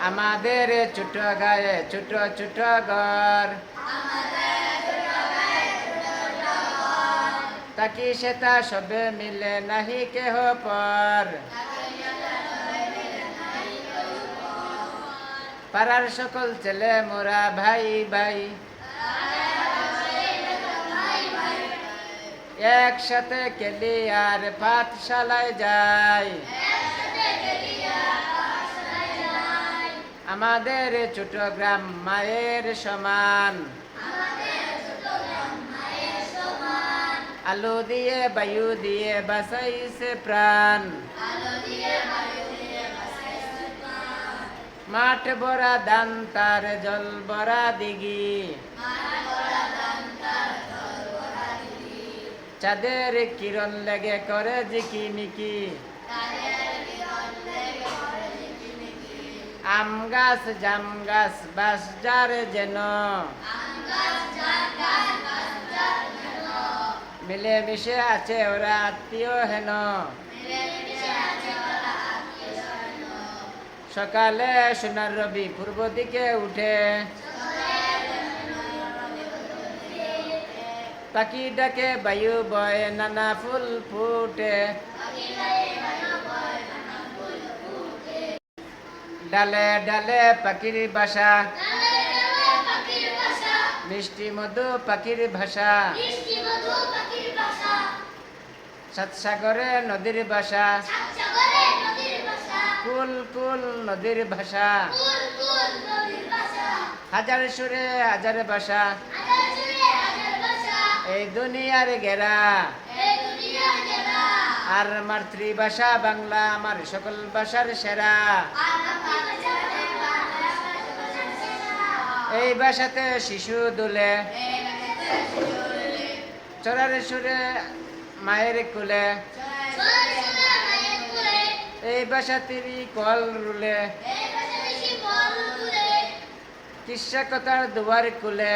আমাদের ছোট গায়ে ছোট ছোট ঘর। তাকি সেটা সবে মিলে নাহি কেহ পর। পাড়ার সকল ছেলে মোরা ভাই ভাই। একসাথে কেলি আর পাঠশালায় যাই। আমাদের ছোট গ্রাম মায়ের সমান। আলো দিয়ে, বায়ু দিয়ে বাসাইছে প্রাণ। মাঠ ভরা দান তার জল ভরা দিঘি। চাঁদের কিরণ লেগে করে জিকি মিকি আম গাছ, জাম গাছ বাস যার যেন। মিলে মিশে আছে ওরা আত্মীয় হেন। সকালে সোনার রবি পূর্ব দিকে উঠে। পাখি ডাকে বায়ু বয়, নানা ফুল ফুটে। ডালে ডালে পাখির বাসা। মিষ্টি মধু পাখির ভাষা। সাতসাগরে নদীর ভাষা। কুল কুল নদীর ভাষা হাজার সুরে হাজার ভাষা এই দুনিয়ার গেরা। আর মাতৃভাষা বাংলা, আমার সকল ভাষার সেরা। এই ভাষাতে শিশু দুলে, চরার সুরে মায়ের কুলে, এই ভাষাতেরই কল রুলে, কিসা কথার দুয়ার কুলে